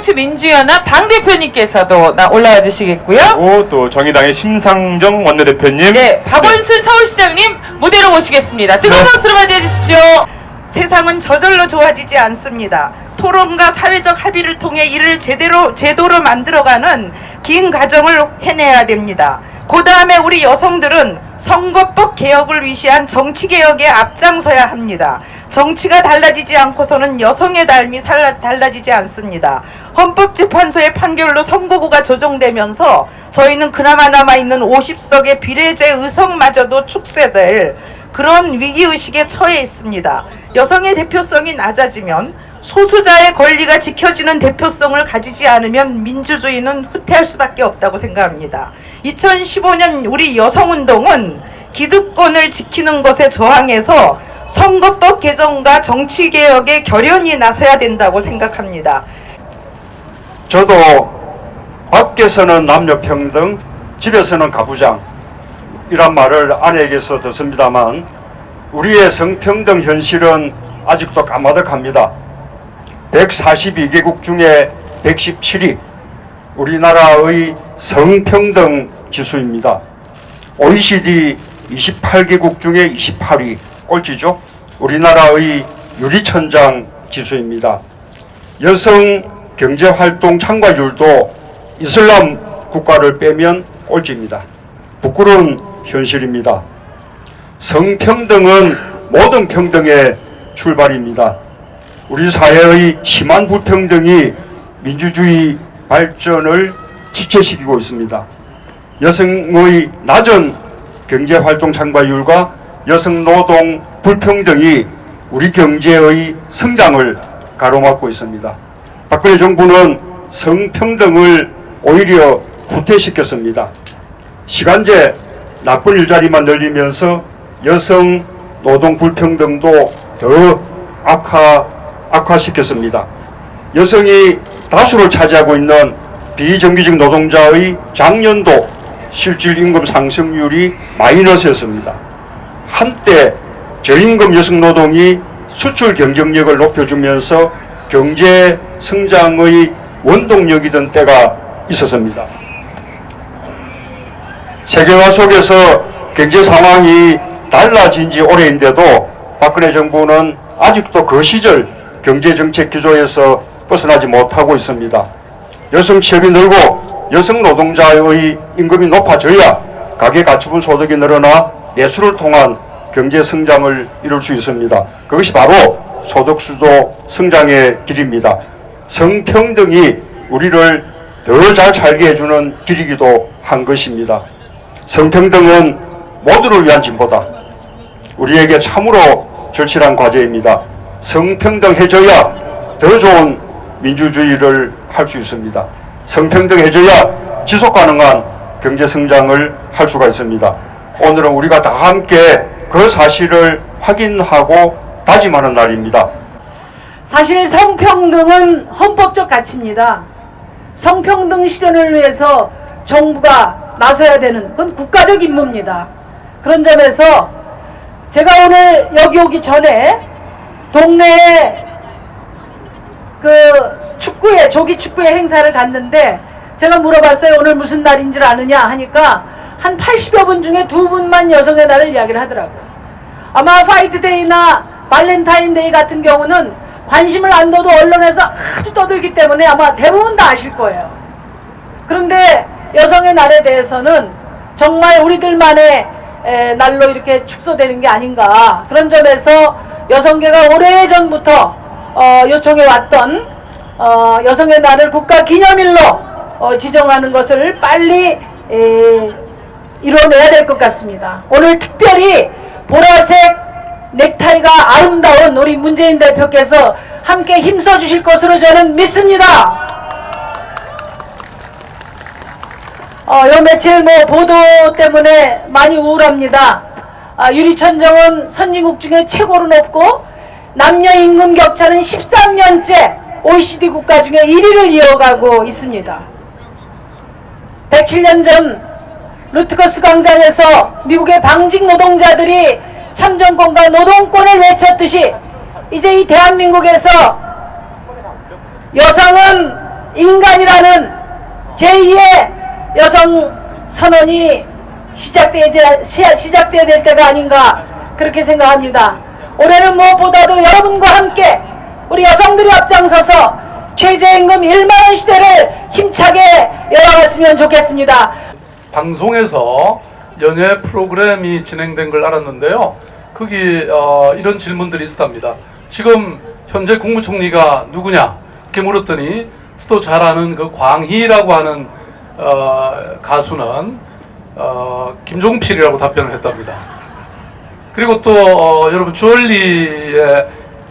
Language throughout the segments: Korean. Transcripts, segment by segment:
새정치민주연합 당 대표님께서도 나- 올라와 주시겠고요. 그리고 또 정의당의 심상정 원내대표님. 네, 박원순 서울시장님 무대로 모시겠습니다. 뜨거운 네. 박수로 맞이해 주십시오. 세상은 저절로 좋아지지 않습니다. 토론과 사회적 합의를 통해 이를 제대로 제도로 만들어가는 긴 과정을 해내야 됩니다. 그 다음에 우리 여성들은 선거법 개혁을 위시한 정치 개혁에 앞장서야 합니다. 정치가 달라지지 않고서는 여성의 삶이 달라지지 않습니다. 헌법재판소의 판결로 선거구가 조정되면서 저희는 그나마 남아있는 50석의 비례제 의석마저도 축소될 그런 위기의식에 처해 있습니다. 여성의 대표성이 낮아지면 소수자의 권리가 지켜지는 대표성을 가지지 않으면 민주주의는 후퇴할 수밖에 없다고 생각합니다. 2015년 우리 여성운동은 기득권을 지키는 것에 저항해서 선거법 개정과 정치개혁에 결연히 나서야 된다고 생각합니다. 저도 밖에서는 남녀 평등, 집에서는 가부장 이란 말을 아내에게서 듣습니다만 우리의 성평등 현실은 아직도 까마득합니다. 142개국 중에 117위 우리나라의 성평등 지수입니다. OECD 28개국 중에 28위 꼴찌죠. 우리나라의 유리천장 지수입니다. 여성 경제활동 참가율도 이슬람 국가를 빼면 꼴찌입니다. 부끄러운 현실입니다. 성평등은 모든 평등의 출발입니다. 우리 사회의 심한 불평등이 민주주의 발전을 지체시키고 있습니다. 여성의 낮은 경제활동 참가율과 여성 노동 불평등이 우리 경제의 성장을 가로막고 있습니다. 박근혜 정부는 성평등을 오히려 후퇴시켰습니다. 시간제 나쁜 일자리만 늘리면서 여성 노동 불평등도 더 악화, 악화시켰습니다. 여성이 다수를 차지하고 있는 비정규직 노동자의 작년도 실질 임금 상승률이 마이너스였습니다. 한때 저임금 여성 노동이 수출 경쟁력을 높여주면서 경제 성장의 원동력이던 때가 있었습니다. 세계화 속에서 경제 상황이 달라진 지 오래인데도 박근혜 정부는 아직도 그 시절 경제정책 기조에서 벗어나지 못하고 있습니다. 여성 취업이 늘고 여성 노동자의 임금이 높아져야 가계 가처분 소득이 늘어나 내수를 통한 경제 성장을 이룰 수 있습니다. 그것이 바로 소득수도 성장의 길입니다. 성평등이 우리를 더 잘 살게 해주는 길이기도 한 것입니다. 성평등은 모두를 위한 진보다. 우리에게 참으로 절실한 과제입니다. 성평등해져야 더 좋은 민주주의를 할 수 있습니다. 성평등해져야 지속 가능한 경제 성장을 할 수가 있습니다. 오늘은 우리가 다 함께 그 사실을 확인하고 다짐하는 날입니다. 사실 성평등은 헌법적 가치입니다. 성평등 실현을 위해서 정부가 나서야 되는 그건 국가적 임무입니다. 그런 점에서 제가 오늘 여기 오기 전에 동네에 그 축구회 조기 축구회 행사를 갔는데 제가 물어봤어요. 오늘 무슨 날인 줄 아느냐 하니까 한 80여 분 중에 두 분만 여성의 날을 이야기를 하더라고요. 아마 화이트데이나 발렌타인데이 같은 경우는 관심을 안 둬도 언론에서 아주 떠들기 때문에 아마 대부분 다 아실 거예요. 그런데 여성의 날에 대해서는 정말 우리들만의 에, 날로 이렇게 축소되는 게 아닌가 그런 점에서 여성계가 오래전부터 어, 요청해 왔던 어, 여성의 날을 국가 기념일로 어, 지정하는 것을 빨리 에, 이뤄내야 될 것 같습니다. 오늘 특별히 보라색 넥타이가 아름다운 우리 문재인 대표께서 함께 힘써 주실 것으로 저는 믿습니다. 어, 요 며칠 뭐 보도 때문에 많이 우울합니다. 아, 유리천정은 선진국 중에 최고로 높고 남녀 임금 격차는 13년째 OECD 국가 중에 1위를 이어가고 있습니다. 107년 전 루트거스 광장에서 미국의 방직 노동자들이 참정권과 노동권을 외쳤듯이 이제 이 대한민국에서 여성은 인간이라는 제2의 여성 선언이 시작되지, 시- 시작돼야 될 때가 아닌가 그렇게 생각합니다. 올해는 무엇보다도 여러분과 함께 우리 여성들이 앞장서서 최저임금 1만원 시대를 힘차게 열어갔으면 좋겠습니다. 방송에서 연예 프로그램이 진행된 걸 알았는데요. 거기 어, 이런 질문들이 있었답니다. 지금 현재 국무총리가 누구냐? 이렇게 물었더니 또잘 아는 그 광희라고 하는 어, 가수는 어, 김종필이라고 답변을 했답니다. 그리고 또 어, 여러분 주얼리의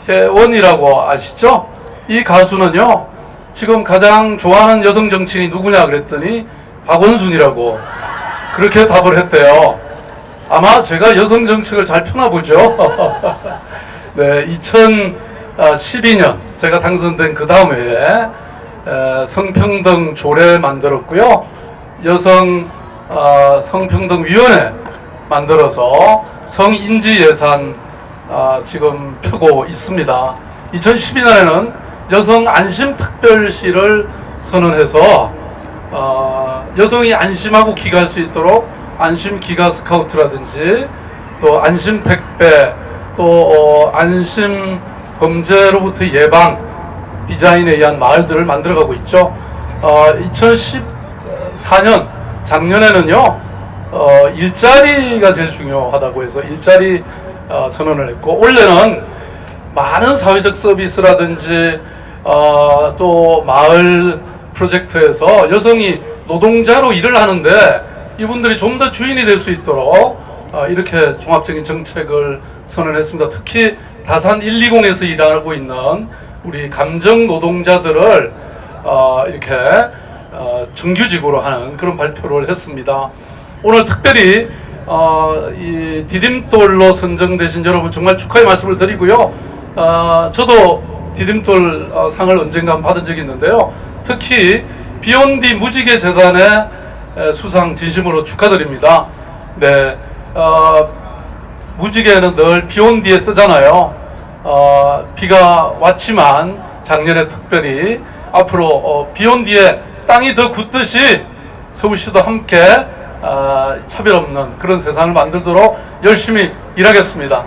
혜원이라고 아시죠? 이 가수는요 지금 가장 좋아하는 여성 정치인이 누구냐 그랬더니 박원순이라고 그렇게 답을 했대요. 아마 제가 여성 정책을 잘 펴나 보죠. 네, 2012년 제가 당선된 그 다음 해에 에, 성평등 조례 만들었고요. 여성 어, 성평등위원회 만들어서 성인지 예산 아, 지금 펴고 있습니다. 2012년에는 여성 안심 특별시를 선언해서 어, 여성이 안심하고 귀가할 수 있도록 안심 귀가 스카우트라든지 또 안심 택배 또 어, 안심 범죄로부터 예방 디자인에 의한 마을들을 만들어가고 있죠. 어, 2014년 작년에는요 어, 일자리가 제일 중요하다고 해서 일자리 어, 선언을 했고 올해는 많은 사회적 서비스라든지 어, 또 마을 프로젝트에서 여성이 노동자로 일을 하는데 이분들이 좀 더 주인이 될 수 있도록 어, 이렇게 종합적인 정책을 선언했습니다. 특히 다산 120에서 일하고 있는 우리 감정 노동자들을 어, 이렇게 어, 정규직으로 하는 그런 발표를 했습니다. 오늘 특별히 어, 이 디딤돌로 선정되신 여러분 정말 축하의 말씀을 드리고요. 어, 저도 디딤돌 어, 상을 언젠가 받은 적이 있는데요. 특히 비욘디 무지개 재단의 에, 수상 진심으로 축하드립니다. 네, 어, 무지개는 늘 비온 뒤에 뜨잖아요. 어, 비가 왔지만 작년에 특별히 앞으로 어, 비온 뒤에 땅이 더 굳듯이 서울시도 함께 어, 차별 없는 그런 세상을 만들도록 열심히 일하겠습니다.